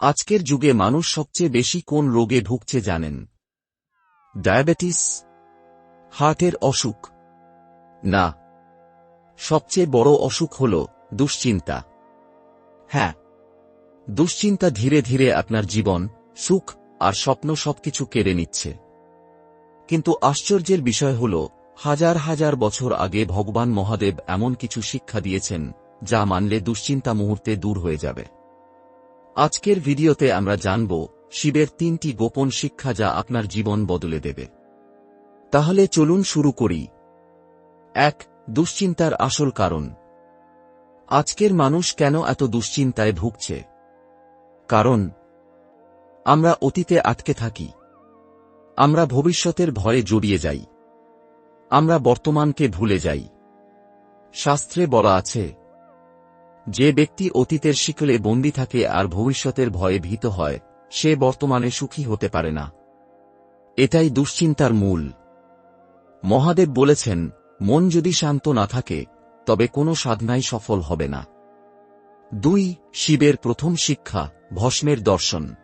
আজকের যুগে মানুষ সবচেয়ে বেশি কোন রোগে ভুগছে জানেন? ডায়াবেটিস, হার্টের অসুখ। না। সবচেয়ে বড় অসুখ হল দুশ্চিন্তা। হ্যাঁ। দুশ্চিন্তা ধীরে ধীরে আপনার জীবন, সুখ আর স্বপ্ন সবকিছু কেড়ে নিচ্ছে। কিন্তু আশ্চর্যের বিষয় হল, হাজার হাজার বছর আগে ভগবান মহাদেব এমন কিছু শিক্ষা দিয়েছেন, যা মানলে দুশ্চিন্তা মুহূর্তে দূর হয়ে যাবে। আজকের ভিডিওতে আমরা জানব, শিবের তিনটি গোপন শিক্ষা যা আপনার জীবন বদলে দেবে। তাহলে চলুন শুরু করি। এক, দুশ্চিন্তার আসল কারণ। আজকের মানুষ কেন এত দুশ্চিন্তায় ভুগছে? কারণ, আমরা অতীতে আটকে থাকি। আমরা ভবিষ্যতের ভয়ে জড়িয়ে যাই। আমরা বর্তমানকে ভুলে যাই। শাস্ত্রে বলা আছে যে ব্যক্তি অতীতের শিকলে বন্দী থাকে আর ভবিষ্যতের ভয়ে ভীত হয়, সে বর্তমানে সুখী হতে পারে না। এটাই দুশ্চিন্তার মূল। মহাদেব বলেছেন, মন যদি শান্ত না থাকে, তবে কোনো সাধনাই সফল হবে না। দুই, শিবের প্রথম শিক্ষা, ভস্মের দর্শন।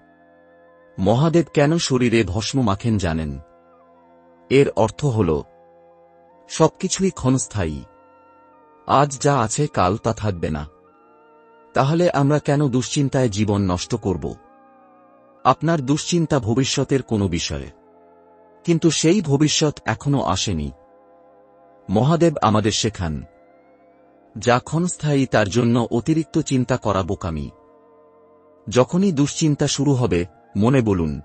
মহাদেব কেন শরীরে ভস্ম মাখেন জানেন? এর অর্থ হল, সবকিছুই ক্ষণস্থায়ী। আজ যা আছে কাল তা থাকবে না। তাহলে আমরা কেন দুশ্চিন্তায় জীবন নষ্ট করব? আপনার দুশ্চিন্তা ভবিষ্যতের কোনো বিষয়ে। কিন্তু সেই ভবিষ্যৎ এখনও আসেনি। মহাদেব আমাদের শেখান, যা ক্ষণস্থায়ী তার জন্য অতিরিক্ত চিন্তা করা বোকামি। যখনই দুশ্চিন্তা শুরু হবে, মনে বলুন,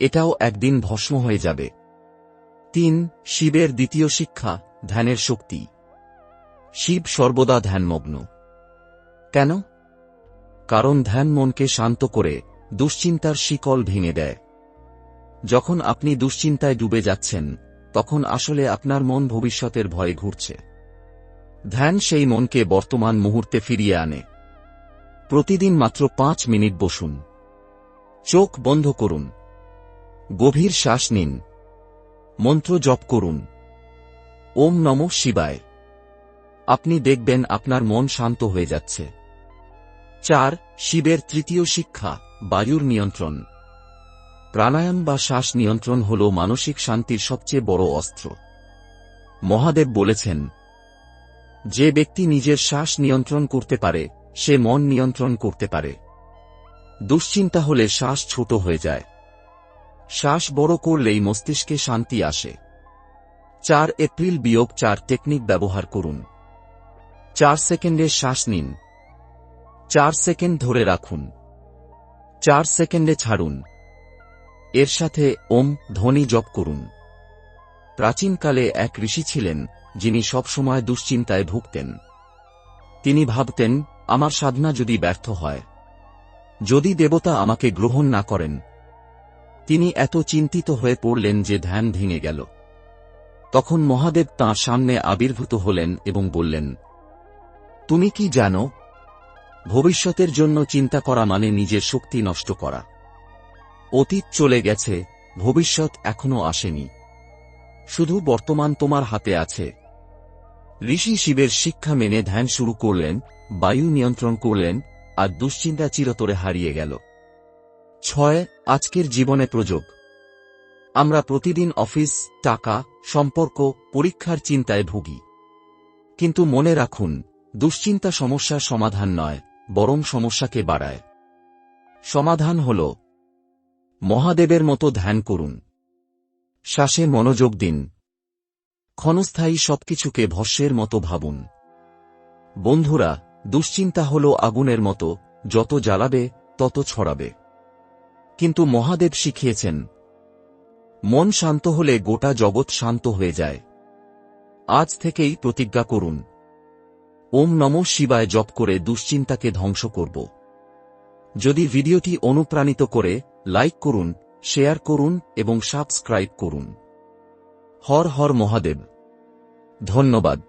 এটাও একদিন ভস্ম হয়ে যাবে। তিন, শিবের দ্বিতীয় শিক্ষা, ধ্যানের শক্তি। শিব সর্বদা ধ্যানমগ্ন। কেন? কারণ ধ্যান মনকে শান্ত করে দুশ্চিন্তার শিকল ভেঙে দেয়। যখন আপনি দুশ্চিন্তায় ডুবে যাচ্ছেন, তখন আসলে আপনার মন ভবিষ্যতের ভয়ে ঘুরছে। ধ্যান সেই মনকে বর্তমান মুহূর্তে ফিরিয়ে আনে। প্রতিদিন মাত্র পাঁচ মিনিট বসুন। চোখ বন্ধ করুন। গভীর শ্বাস নিন। মন্ত্র জপ করুন। ওম নম শিবায়। আপনি দেখবেন আপনার মন শান্ত হয়ে যাচ্ছে। চার, শিবের তৃতীয় শিক্ষা, বায়ুর নিয়ন্ত্রণ। প্রাণায়াম বা শ্বাস নিয়ন্ত্রণ হল মানসিক শান্তির সবচেয়ে বড় অস্ত্র। মহাদেব বলেছেন, যে ব্যক্তি নিজের শ্বাস নিয়ন্ত্রণ করতে পারে, সে মন নিয়ন্ত্রণ করতে পারে। দুশ্চিন্তা হলে শ্বাস ছোট হয়ে যায়। শ্বাস বড় করলেই মস্তিষ্কে শান্তি আসে। চার, এপ্রিল বিয়োগ চার, টেকনিক ব্যবহার করুন। চার সেকেন্ডে শ্বাস নিন। চার সেকেন্ড ধরে রাখুন। চার সেকেন্ডে ছাড়ুন। এর সাথে ওম, ধ্বনি জপ করুন। প্রাচীনকালে এক ঋষি ছিলেন, যিনি সবসময় দুশ্চিন্তায় ভুগতেন। তিনি ভাবতেন, আমার সাধনা যদি ব্যর্থ হয়, যদি দেবতা আমাকে গ্রহণ না করেন, তিনি এত চিন্তিত হয়ে পড়লেন যে ধ্যান ভেঙে গেল। তখন মহাদেব তাঁর সামনে আবির্ভূত হলেন এবং বললেন, তুমি কি জানো ভবিষ্যতের জন্য চিন্তা করা মানে নিজের শক্তি নষ্ট করা। অতীত চলে গেছে, ভবিষ্যৎ এখনও আসেনি। শুধু বর্তমান তোমার হাতে আছে। ঋষি শিবের শিক্ষা মেনে ধ্যান শুরু করলেন, বায়ু নিয়ন্ত্রণ করলেন, আর দুশ্চিন্তা চিরতরে হারিয়ে গেল। ছয়, আজকের জীবনে প্রযোগ। আমরা প্রতিদিন অফিস, টাকা, সম্পর্ক, পরীক্ষার চিন্তায় ভুগি। কিন্তু মনে রাখুন, দুশ্চিন্তা সমস্যার সমাধান নয়। বরং সমস্যাকে বাড়ায়। সমাধান হল, মহাদেবের মতো ধ্যান করুন। শ্বাসে মনোযোগ দিন। ক্ষণস্থায়ী সবকিছুকে ভস্যের মতো ভাবুন। বন্ধুরা, দুশ্চিন্তা হল আগুনের মতো, যত জ্বালাবে, তত ছড়াবে। কিন্তু মহাদেব শিখিয়েছেন, মন শান্ত হলে গোটা জগৎ শান্ত হয়ে যায়। আজ থেকেই প্রতিজ্ঞা করুন। ওম নম শিবায় জপ করে দুশ্চিন্তাকে ধ্বংস করব। যদি ভিডিওটি অনুপ্রাণিত করে, লাইক করুন, শেয়ার করুন এবং সাবস্ক্রাইব করুন। হর হর মহাদেব। ধন্যবাদ।